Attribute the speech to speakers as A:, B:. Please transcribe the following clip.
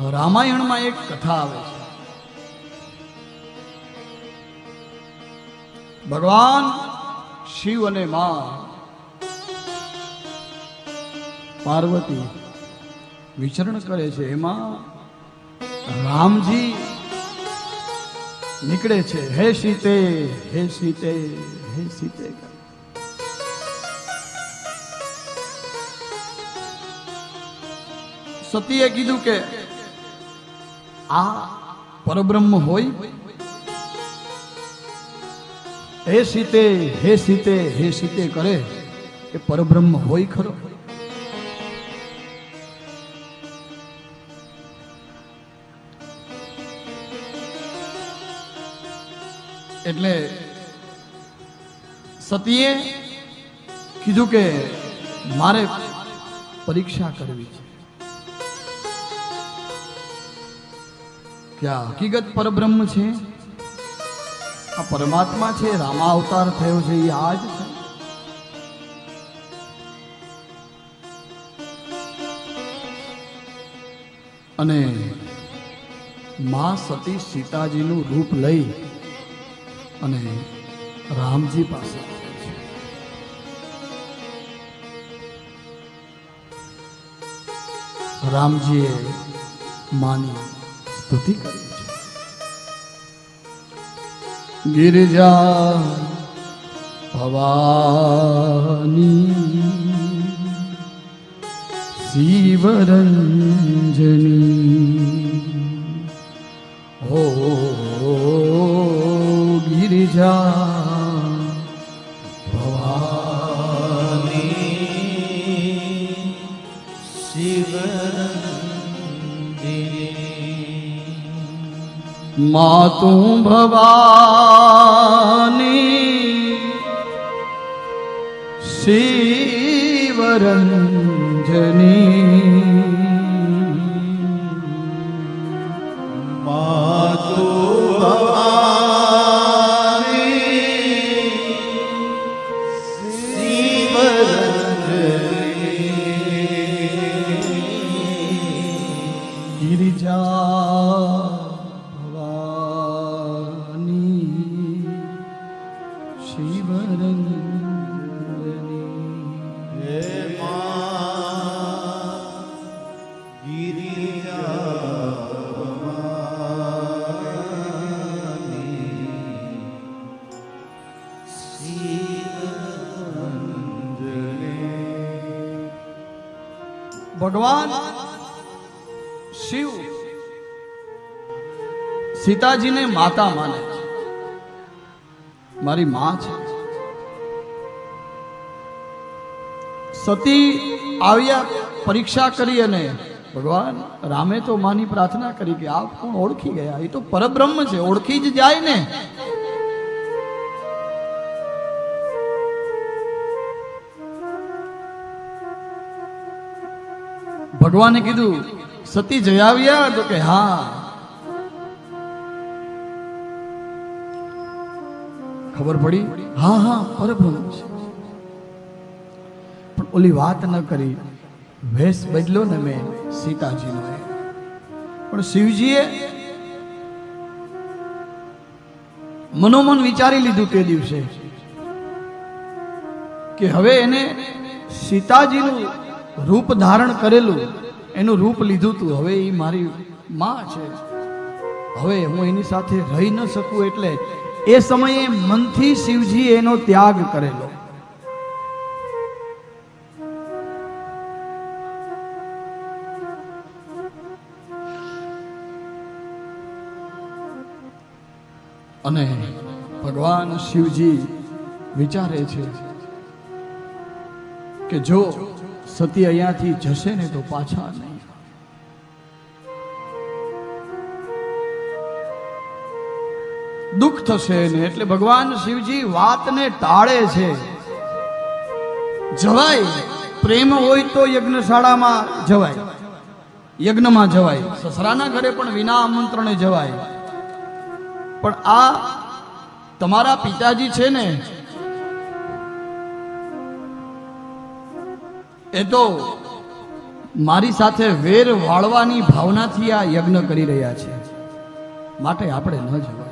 A: રામાયણમાં એક કથા આવે છે. ભગવાન શિવ અને મા પાર્વતી વિચરણ કરે છે. એમાં રામજી નીકળે છે. હે સીતે હે સીતે હે સીતે. સતીએ કીધું કે આ પરબ્રહ્મ હોય? હે સીતે હે સીતે હે સીતે કરે, એ પરબ્રહ્મ હોય ખરો? એટલે સતીએ કીધું કે મારે પરીક્ષા કરવી છે. કે આ હકીકત પરબ્રહ્મ છે આ પરમાત્મા છે રામા અવતાર થયો છે એ આ જ છે અને મા સતી સીતાજીનું રૂપ લઈ અને રામજી પાસે. રામજીએ માની સ્તુતિ કરી છે. ગિરિજા ભવાની શિવરંજની માતું ભવાની શિવરંજની. ભગવાન શિવ સીતાજીને માતા માને છે. મારી માં છે. સતી આવ્યા, પરીક્ષા કરી અને ભગવાન રામે તો માની પ્રાર્થના કરી કે આપ કોણ ઓળખી ગયા? એ તો પરબ્રહ્મ છે, ઓળખી જ જાય ને. ભગવાને કીધું, સતી જઈ આવ્યા તો કે, હા. ખબર પડી? હા હા પરબ્રહ્મ છે. પણ ઓલી વાત ન કરી. વેશ બદલો ને મેં સીતાજીનો. પણ શિવજીએ મનોમન વિચારી લીધું તે દિવસે કે હવે એને સીતાજીનું રૂપ ધારણ કરેલું, એનું રૂપ લીધું તું. હવે એ મારી માં છે. હવે હું એની સાથે રહી ન શકું એટલે એ સમયે મનથી શિવજી એનો ત્યાગ કરેલો. અને ભગવાન શિવજી વિચારે છે કે જો સતી અહીંયાથી જશે ને તો પાછા નહીં. દુઃખ થશે ને એટલે ભગવાન શિવજી વાતને ટાળે છે. જવાય, પ્રેમ હોય તો યજ્ઞશાળામાં જવાય. યજ્ઞમાં જવાય. સસરાના ઘરે પણ વિના આમંત્રણે જવાય. પણ આ તમારા પિતાજી છે ને એ તો મારી સાથે વેર વાળવાની ભાવનાથી આ યજ્ઞ કરી રહ્યા છે. માટે આપણે ન જવાય.